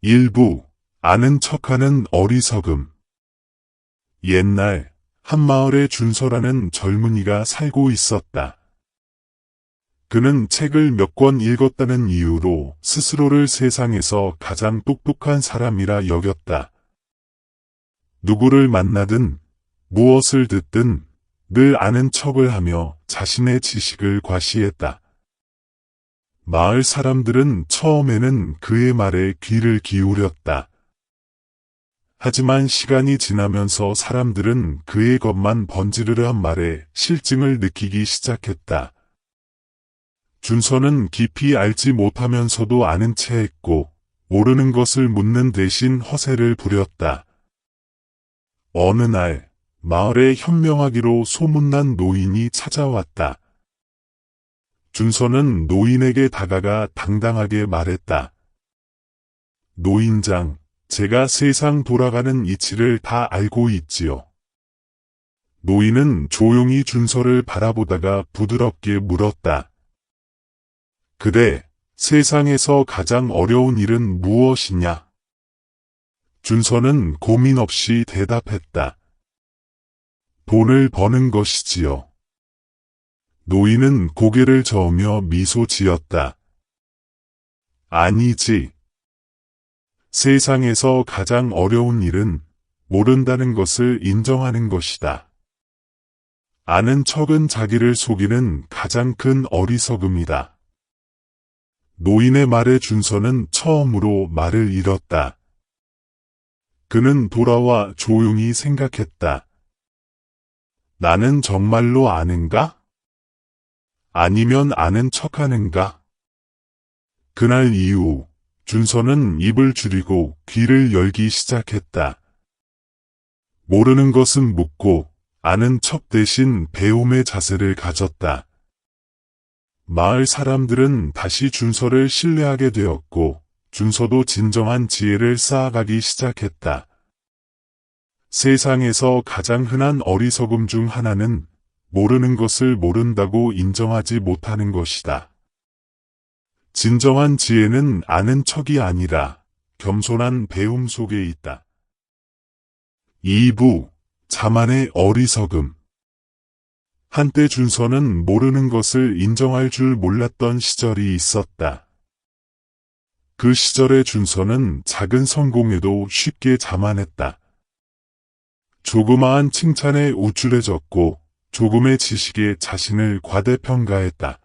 일부 아는 척하는 어리석음 옛날 한 마을에 준서라는 젊은이가 살고 있었다. 그는 책을 몇 권 읽었다는 이유로 스스로를 세상에서 가장 똑똑한 사람이라 여겼다. 누구를 만나든 무엇을 듣든 늘 아는 척을 하며 자신의 지식을 과시했다. 마을 사람들은 처음에는 그의 말에 귀를 기울였다. 하지만 시간이 지나면서 사람들은 그의 것만 번지르르한 말에 실증을 느끼기 시작했다. 준서는 깊이 알지 못하면서도 아는 채 했고, 모르는 것을 묻는 대신 허세를 부렸다. 어느 날, 마을에 현명하기로 소문난 노인이 찾아왔다. 준서는 노인에게 다가가 당당하게 말했다. 노인장, 제가 세상 돌아가는 이치를 다 알고 있지요. 노인은 조용히 준서를 바라보다가 부드럽게 물었다. 그래, 세상에서 가장 어려운 일은 무엇이냐? 준서는 고민 없이 대답했다. 돈을 버는 것이지요. 노인은 고개를 저으며 미소 지었다. 아니지. 세상에서 가장 어려운 일은 모른다는 것을 인정하는 것이다. 아는 척은 자기를 속이는 가장 큰 어리석음이다. 노인의 말에 준서는 처음으로 말을 잃었다. 그는 돌아와 조용히 생각했다. 나는 정말로 아는가? 아니면 아는 척하는가? 그날 이후 준서는 입을 줄이고 귀를 열기 시작했다. 모르는 것은 묻고 아는 척 대신 배움의 자세를 가졌다. 마을 사람들은 다시 준서를 신뢰하게 되었고 준서도 진정한 지혜를 쌓아가기 시작했다. 세상에서 가장 흔한 어리석음 중 하나는 모르는 것을 모른다고 인정하지 못하는 것이다. 진정한 지혜는 아는 척이 아니라 겸손한 배움 속에 있다. 2부 자만의 어리석음 한때 준서는 모르는 것을 인정할 줄 몰랐던 시절이 있었다. 그 시절의 준서는 작은 성공에도 쉽게 자만했다. 조그마한 칭찬에 우쭐해졌고 조금의 지식에 자신을 과대평가했다.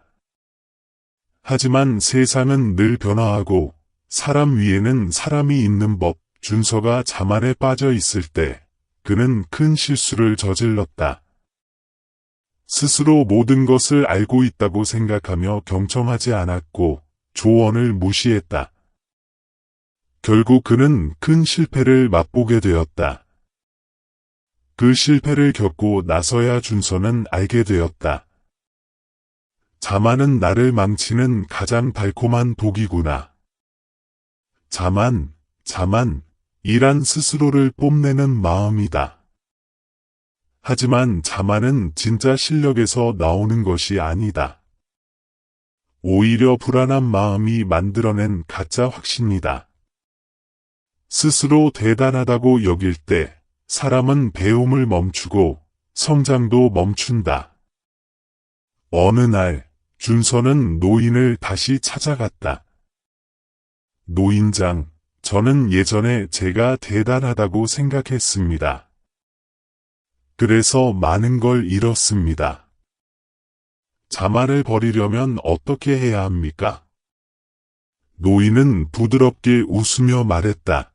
하지만 세상은 늘 변화하고 사람 위에는 사람이 있는 법 준서가 자만에 빠져 있을 때 그는 큰 실수를 저질렀다. 스스로 모든 것을 알고 있다고 생각하며 경청하지 않았고 조언을 무시했다. 결국 그는 큰 실패를 맛보게 되었다. 그 실패를 겪고 나서야 준서는 알게 되었다. 자만은 나를 망치는 가장 달콤한 독이구나. 자만, 자만, 이란 스스로를 뽐내는 마음이다. 하지만 자만은 진짜 실력에서 나오는 것이 아니다. 오히려 불안한 마음이 만들어낸 가짜 확신이다. 스스로 대단하다고 여길 때 사람은 배움을 멈추고 성장도 멈춘다. 어느 날 준서는 노인을 다시 찾아갔다. 노인장, 저는 예전에 제가 대단하다고 생각했습니다. 그래서 많은 걸 잃었습니다. 자만을 버리려면 어떻게 해야 합니까? 노인은 부드럽게 웃으며 말했다.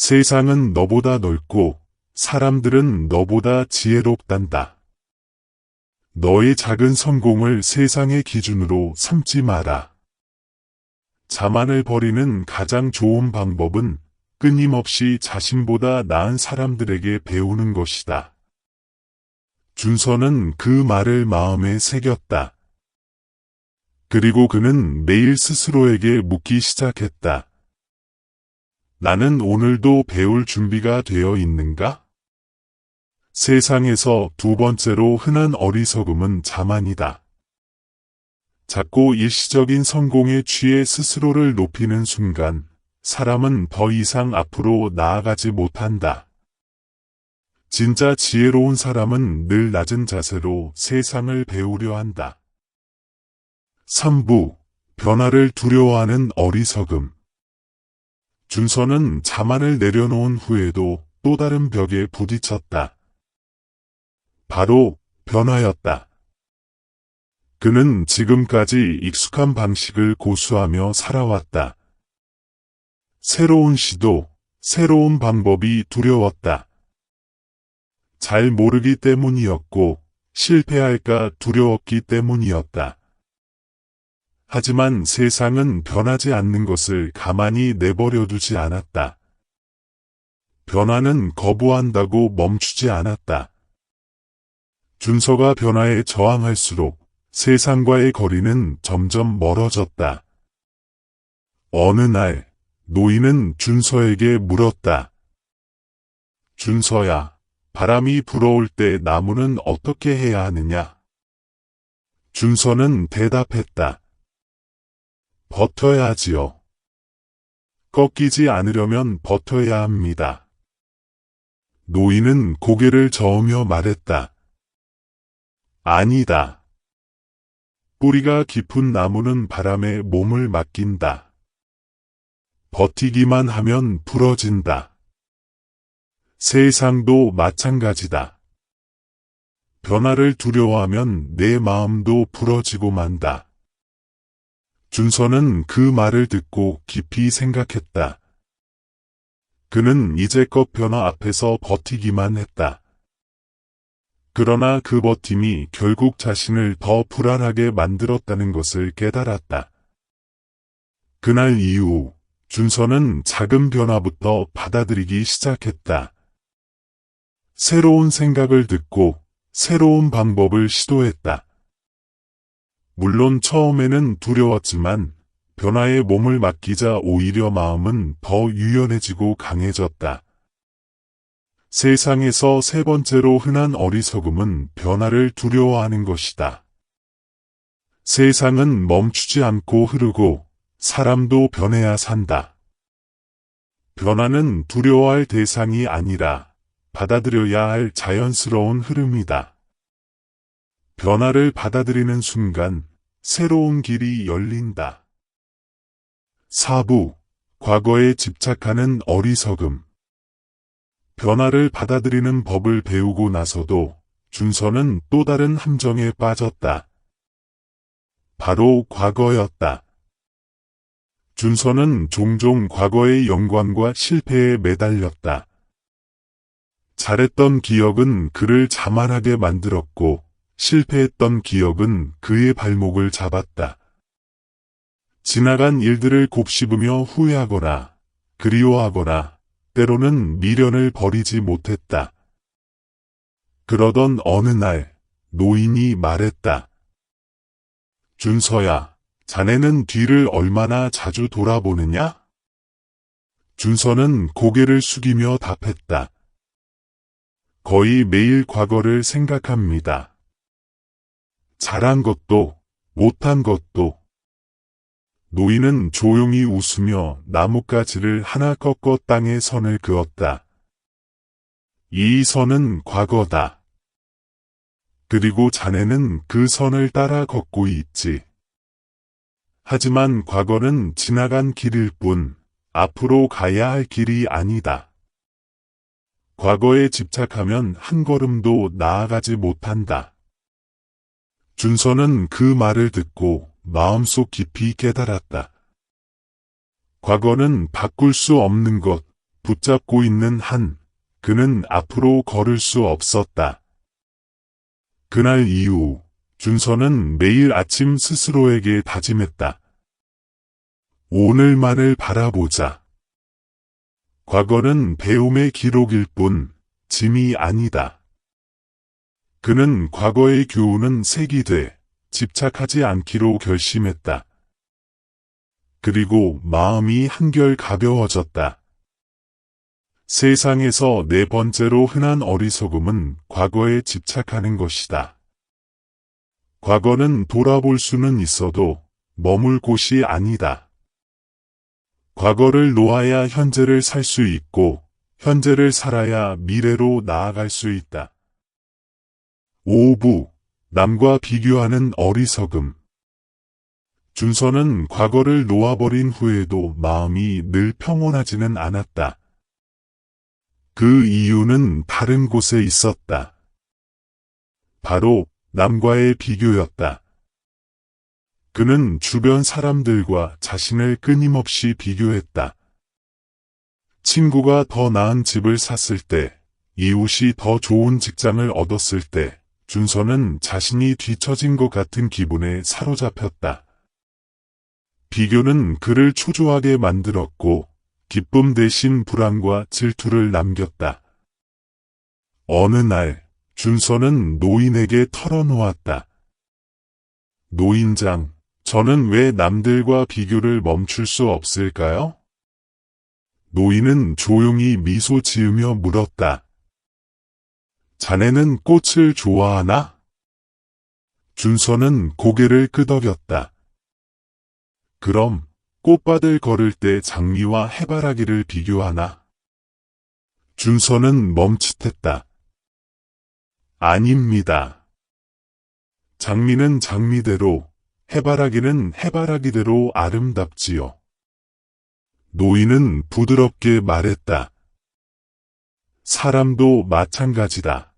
세상은 너보다 넓고 사람들은 너보다 지혜롭단다. 너의 작은 성공을 세상의 기준으로 삼지 마라. 자만을 버리는 가장 좋은 방법은 끊임없이 자신보다 나은 사람들에게 배우는 것이다. 준서는 그 말을 마음에 새겼다. 그리고 그는 매일 스스로에게 묻기 시작했다. 나는 오늘도 배울 준비가 되어 있는가? 세상에서 두 번째로 흔한 어리석음은 자만이다. 작고 일시적인 성공에 취해 스스로를 높이는 순간 사람은 더 이상 앞으로 나아가지 못한다. 진짜 지혜로운 사람은 늘 낮은 자세로 세상을 배우려 한다. 3부 변화를 두려워하는 어리석음 준서는 자만을 내려놓은 후에도 또 다른 벽에 부딪혔다. 바로 변화였다. 그는 지금까지 익숙한 방식을 고수하며 살아왔다. 새로운 시도, 새로운 방법이 두려웠다. 잘 모르기 때문이었고, 실패할까 두려웠기 때문이었다. 하지만 세상은 변하지 않는 것을 가만히 내버려 두지 않았다. 변화는 거부한다고 멈추지 않았다. 준서가 변화에 저항할수록 세상과의 거리는 점점 멀어졌다. 어느 날 노인은 준서에게 물었다. 준서야, 바람이 불어올 때 나무는 어떻게 해야 하느냐? 준서는 대답했다. 버텨야 하지요. 꺾이지 않으려면 버텨야 합니다. 노인은 고개를 저으며 말했다. 아니다. 뿌리가 깊은 나무는 바람에 몸을 맡긴다. 버티기만 하면 부러진다. 세상도 마찬가지다. 변화를 두려워하면 내 마음도 부러지고 만다. 준서는 그 말을 듣고 깊이 생각했다. 그는 이제껏 변화 앞에서 버티기만 했다. 그러나 그 버팀이 결국 자신을 더 불안하게 만들었다는 것을 깨달았다. 그날 이후 준서는 작은 변화부터 받아들이기 시작했다. 새로운 생각을 듣고 새로운 방법을 시도했다. 물론 처음에는 두려웠지만 변화에 몸을 맡기자 오히려 마음은 더 유연해지고 강해졌다. 세상에서 세 번째로 흔한 어리석음은 변화를 두려워하는 것이다. 세상은 멈추지 않고 흐르고 사람도 변해야 산다. 변화는 두려워할 대상이 아니라 받아들여야 할 자연스러운 흐름이다. 변화를 받아들이는 순간 새로운 길이 열린다. 4부 과거에 집착하는 어리석음 변화를 받아들이는 법을 배우고 나서도 준서는 또 다른 함정에 빠졌다. 바로 과거였다. 준서는 종종 과거의 영광과 실패에 매달렸다. 잘했던 기억은 그를 자만하게 만들었고 실패했던 기억은 그의 발목을 잡았다. 지나간 일들을 곱씹으며 후회하거나 그리워하거나 때로는 미련을 버리지 못했다. 그러던 어느 날 노인이 말했다. 준서야, 자네는 뒤를 얼마나 자주 돌아보느냐? 준서는 고개를 숙이며 답했다. 거의 매일 과거를 생각합니다. 잘한 것도 못한 것도 노인은 조용히 웃으며 나뭇가지를 하나 꺾어 땅에 선을 그었다. 이 선은 과거다. 그리고 자네는 그 선을 따라 걷고 있지. 하지만 과거는 지나간 길일 뿐 앞으로 가야 할 길이 아니다. 과거에 집착하면 한 걸음도 나아가지 못한다. 준서는 그 말을 듣고 마음속 깊이 깨달았다. 과거는 바꿀 수 없는 것, 붙잡고 있는 한, 그는 앞으로 걸을 수 없었다. 그날 이후 준서는 매일 아침 스스로에게 다짐했다. 오늘만을 바라보자. 과거는 배움의 기록일 뿐 짐이 아니다. 그는 과거의 교훈은 색이돼 집착하지 않기로 결심했다. 그리고 마음이 한결 가벼워졌다. 세상에서 네 번째로 흔한 어리석음은 과거에 집착하는 것이다. 과거는 돌아볼 수는 있어도 머물 곳이 아니다. 과거를 놓아야 현재를 살 수 있고, 현재를 살아야 미래로 나아갈 수 있다. 5부 남과 비교하는 어리석음 준서는 과거를 놓아버린 후에도 마음이 늘 평온하지는 않았다. 그 이유는 다른 곳에 있었다. 바로 남과의 비교였다. 그는 주변 사람들과 자신을 끊임없이 비교했다. 친구가 더 나은 집을 샀을 때, 이웃이 더 좋은 직장을 얻었을 때, 준서는 자신이 뒤처진 것 같은 기분에 사로잡혔다. 비교는 그를 초조하게 만들었고, 기쁨 대신 불안과 질투를 남겼다. 어느 날, 준서는 노인에게 털어놓았다. 노인장, 저는 왜 남들과 비교를 멈출 수 없을까요? 노인은 조용히 미소 지으며 물었다. 자네는 꽃을 좋아하나? 준서는 고개를 끄덕였다. 그럼 꽃밭을 걸을 때 장미와 해바라기를 비교하나? 준서는 멈칫했다. 아닙니다. 장미는 장미대로, 해바라기는 해바라기대로 아름답지요. 노인은 부드럽게 말했다. 사람도 마찬가지다.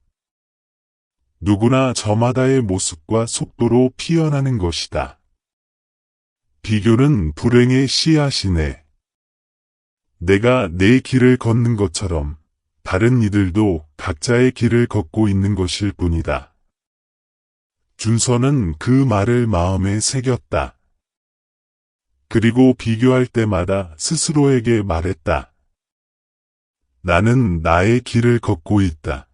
누구나 저마다의 모습과 속도로 피어나는 것이다. 비교는 불행의 씨앗이네. 내가 내 길을 걷는 것처럼 다른 이들도 각자의 길을 걷고 있는 것일 뿐이다. 준서는 그 말을 마음에 새겼다. 그리고 비교할 때마다 스스로에게 말했다. 나는 나의 길을 걷고 있다.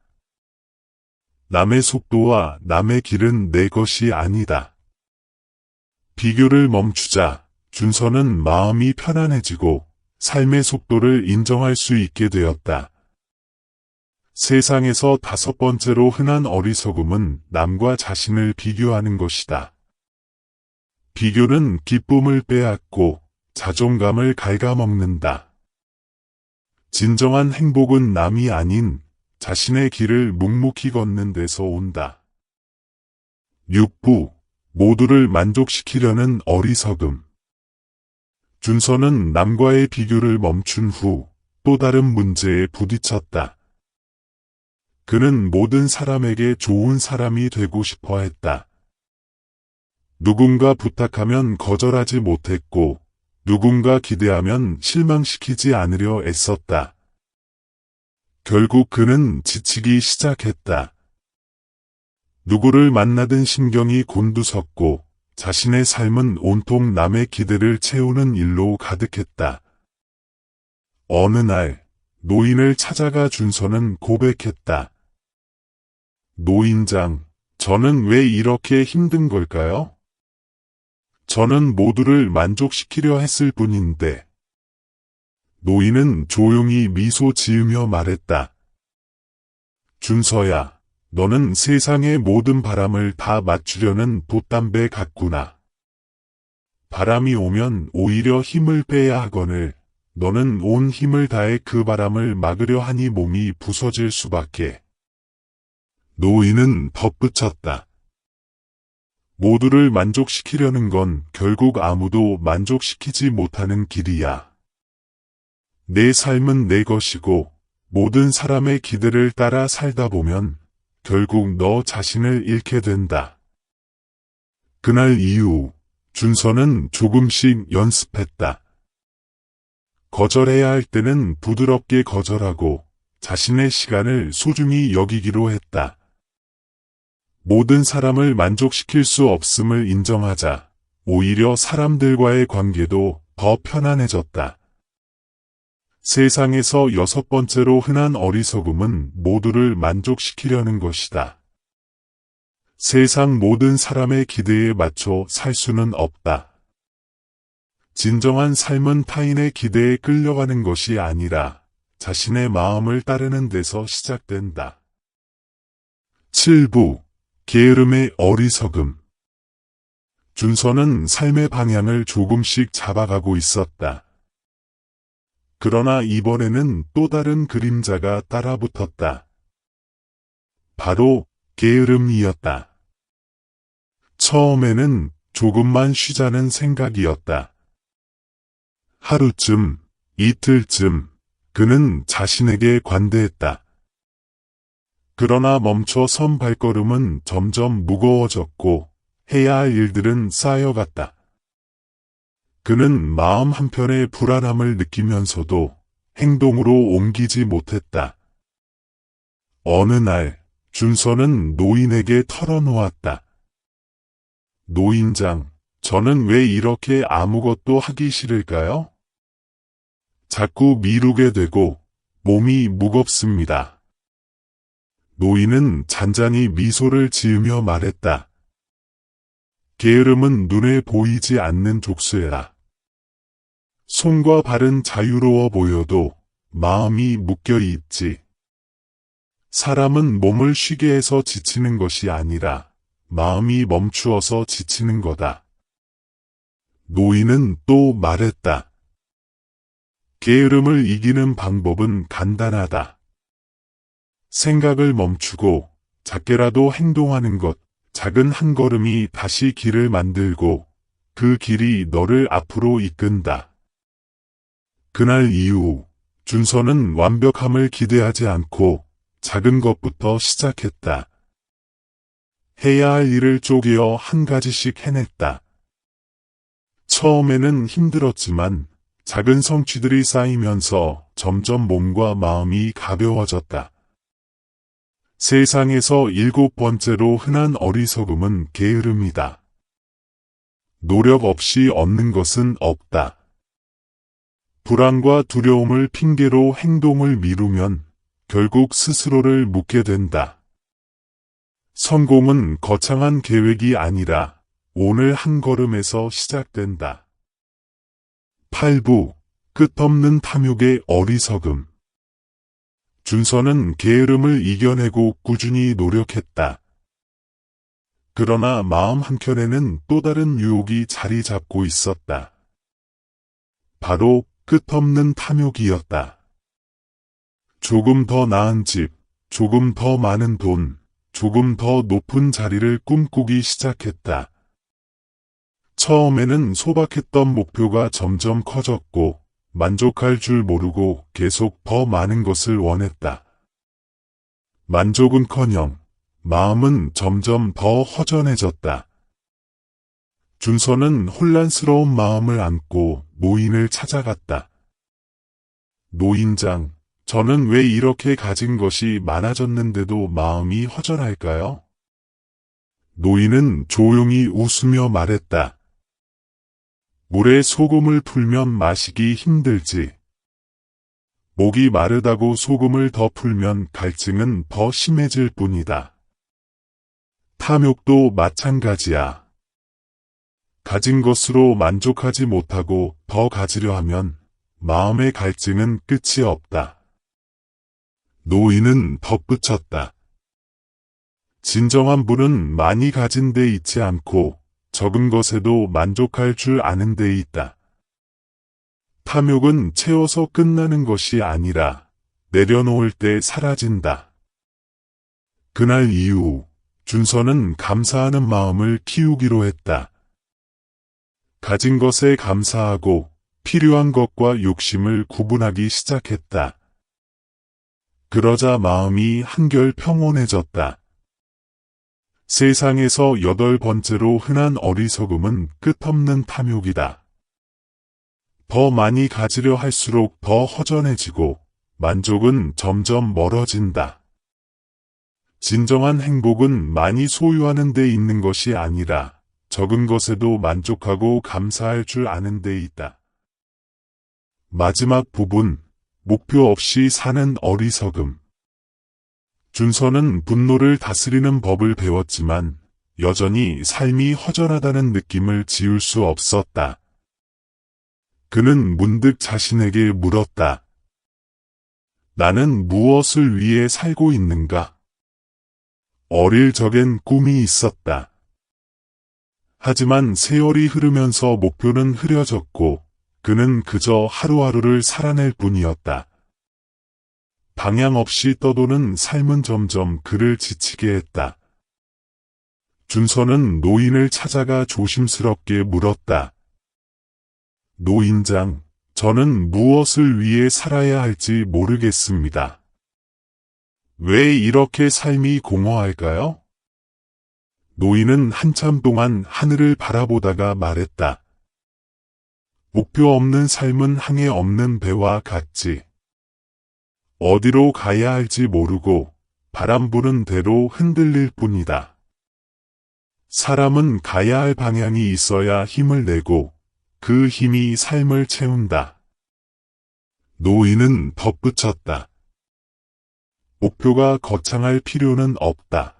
남의 속도와 남의 길은 내 것이 아니다. 비교를 멈추자 준서는 마음이 편안해지고 삶의 속도를 인정할 수 있게 되었다. 세상에서 다섯 번째로 흔한 어리석음은 남과 자신을 비교하는 것이다. 비교는 기쁨을 빼앗고 자존감을 갉아먹는다. 진정한 행복은 남이 아닌 자신의 길을 묵묵히 걷는 데서 온다. 6부 모두를 만족시키려는 어리석음 준서는 남과의 비교를 멈춘 후 또 다른 문제에 부딪혔다. 그는 모든 사람에게 좋은 사람이 되고 싶어 했다. 누군가 부탁하면 거절하지 못했고, 누군가 기대하면 실망시키지 않으려 애썼다. 결국 그는 지치기 시작했다. 누구를 만나든 심경이 곤두섰고, 자신의 삶은 온통 남의 기대를 채우는 일로 가득했다. 어느 날, 노인을 찾아가 준서는 고백했다. 노인장, 저는 왜 이렇게 힘든 걸까요? 저는 모두를 만족시키려 했을 뿐인데. 노인은 조용히 미소 지으며 말했다. 준서야, 너는 세상의 모든 바람을 다 맞추려는 돛담배 같구나. 바람이 오면 오히려 힘을 빼야 하거늘 너는 온 힘을 다해 그 바람을 막으려 하니 몸이 부서질 수밖에. 노인은 덧붙였다. 모두를 만족시키려는 건 결국 아무도 만족시키지 못하는 길이야. 내 삶은 내 것이고 모든 사람의 기대를 따라 살다 보면 결국 너 자신을 잃게 된다. 그날 이후 준서는 조금씩 연습했다. 거절해야 할 때는 부드럽게 거절하고 자신의 시간을 소중히 여기기로 했다. 모든 사람을 만족시킬 수 없음을 인정하자 오히려 사람들과의 관계도 더 편안해졌다. 세상에서 여섯 번째로 흔한 어리석음은 모두를 만족시키려는 것이다. 세상 모든 사람의 기대에 맞춰 살 수는 없다. 진정한 삶은 타인의 기대에 끌려가는 것이 아니라 자신의 마음을 따르는 데서 시작된다. 7부 게으름의 어리석음. 준서는 삶의 방향을 조금씩 잡아가고 있었다. 그러나 이번에는 또 다른 그림자가 따라붙었다. 바로 게으름이었다. 처음에는 조금만 쉬자는 생각이었다. 하루쯤, 이틀쯤, 그는 자신에게 관대했다. 그러나 멈춰 선 발걸음은 점점 무거워졌고 해야 할 일들은 쌓여갔다. 그는 마음 한편의 불안함을 느끼면서도 행동으로 옮기지 못했다. 어느 날 준서는 노인에게 털어놓았다. 노인장, 저는 왜 이렇게 아무것도 하기 싫을까요? 자꾸 미루게 되고 몸이 무겁습니다. 노인은 잔잔히 미소를 지으며 말했다. 게으름은 눈에 보이지 않는 족쇄라. 손과 발은 자유로워 보여도 마음이 묶여 있지. 사람은 몸을 쉬게 해서 지치는 것이 아니라 마음이 멈추어서 지치는 거다. 노인은 또 말했다. 게으름을 이기는 방법은 간단하다. 생각을 멈추고 작게라도 행동하는 것, 작은 한 걸음이 다시 길을 만들고 그 길이 너를 앞으로 이끈다. 그날 이후 준서는 완벽함을 기대하지 않고 작은 것부터 시작했다. 해야 할 일을 쪼개어 한 가지씩 해냈다. 처음에는 힘들었지만 작은 성취들이 쌓이면서 점점 몸과 마음이 가벼워졌다. 세상에서 일곱 번째로 흔한 어리석음은 게으름이다. 노력 없이 얻는 것은 없다. 불안과 두려움을 핑계로 행동을 미루면 결국 스스로를 묻게 된다. 성공은 거창한 계획이 아니라 오늘 한 걸음에서 시작된다. 8부 끝없는 탐욕의 어리석음 준서는 게으름을 이겨내고 꾸준히 노력했다. 그러나 마음 한켠에는 또 다른 유혹이 자리 잡고 있었다. 바로 끝없는 탐욕이었다. 조금 더 나은 집, 조금 더 많은 돈, 조금 더 높은 자리를 꿈꾸기 시작했다. 처음에는 소박했던 목표가 점점 커졌고 만족할 줄 모르고 계속 더 많은 것을 원했다. 만족은커녕 마음은 점점 더 허전해졌다. 준서는 혼란스러운 마음을 안고 노인을 찾아갔다. 노인장, 저는 왜 이렇게 가진 것이 많아졌는데도 마음이 허전할까요? 노인은 조용히 웃으며 말했다. 물에 소금을 풀면 마시기 힘들지. 목이 마르다고 소금을 더 풀면 갈증은 더 심해질 뿐이다. 탐욕도 마찬가지야. 가진 것으로 만족하지 못하고 더 가지려 하면 마음의 갈증은 끝이 없다. 노인은 덧붙였다. 진정한 분은 많이 가진 데 있지 않고 적은 것에도 만족할 줄 아는 데 있다. 탐욕은 채워서 끝나는 것이 아니라 내려놓을 때 사라진다. 그날 이후 준서는 감사하는 마음을 키우기로 했다. 가진 것에 감사하고 필요한 것과 욕심을 구분하기 시작했다. 그러자 마음이 한결 평온해졌다. 세상에서 여덟 번째로 흔한 어리석음은 끝없는 탐욕이다. 더 많이 가지려 할수록 더 허전해지고 만족은 점점 멀어진다. 진정한 행복은 많이 소유하는 데 있는 것이 아니라 적은 것에도 만족하고 감사할 줄 아는 데 있다. 마지막 부분, 목표 없이 사는 어리석음. 준서는 분노를 다스리는 법을 배웠지만 여전히 삶이 허전하다는 느낌을 지울 수 없었다. 그는 문득 자신에게 물었다. 나는 무엇을 위해 살고 있는가? 어릴 적엔 꿈이 있었다. 하지만 세월이 흐르면서 목표는 흐려졌고 그는 그저 하루하루를 살아낼 뿐이었다. 방향 없이 떠도는 삶은 점점 그를 지치게 했다. 준서는 노인을 찾아가 조심스럽게 물었다. 노인장, 저는 무엇을 위해 살아야 할지 모르겠습니다. 왜 이렇게 삶이 공허할까요? 노인은 한참 동안 하늘을 바라보다가 말했다. 목표 없는 삶은 항해 없는 배와 같지. 어디로 가야 할지 모르고 바람 부는 대로 흔들릴 뿐이다. 사람은 가야 할 방향이 있어야 힘을 내고 그 힘이 삶을 채운다. 노인은 덧붙였다. 목표가 거창할 필요는 없다.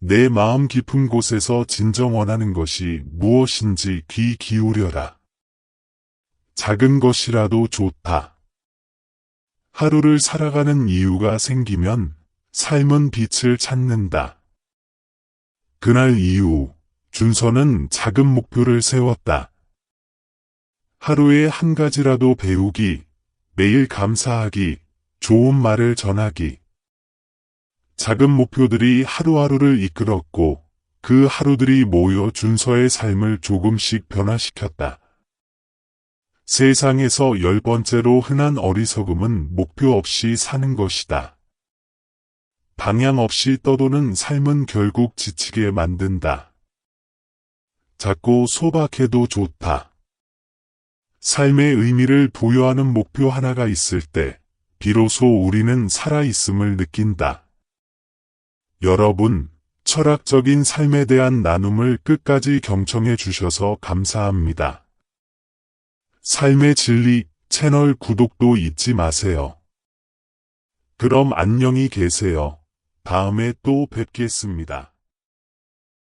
내 마음 깊은 곳에서 진정 원하는 것이 무엇인지 귀 기울여라. 작은 것이라도 좋다. 하루를 살아가는 이유가 생기면 삶은 빛을 찾는다. 그날 이후 준서는 작은 목표를 세웠다. 하루에 한 가지라도 배우기, 매일 감사하기, 좋은 말을 전하기. 작은 목표들이 하루하루를 이끌었고 그 하루들이 모여 준서의 삶을 조금씩 변화시켰다. 세상에서 열 번째로 흔한 어리석음은 목표 없이 사는 것이다. 방향 없이 떠도는 삶은 결국 지치게 만든다. 작고 소박해도 좋다. 삶의 의미를 부여하는 목표 하나가 있을 때, 비로소 우리는 살아있음을 느낀다. 여러분, 철학적인 삶에 대한 나눔을 끝까지 경청해 주셔서 감사합니다. 삶의 진리 채널 구독도 잊지 마세요. 그럼 안녕히 계세요. 다음에 또 뵙겠습니다.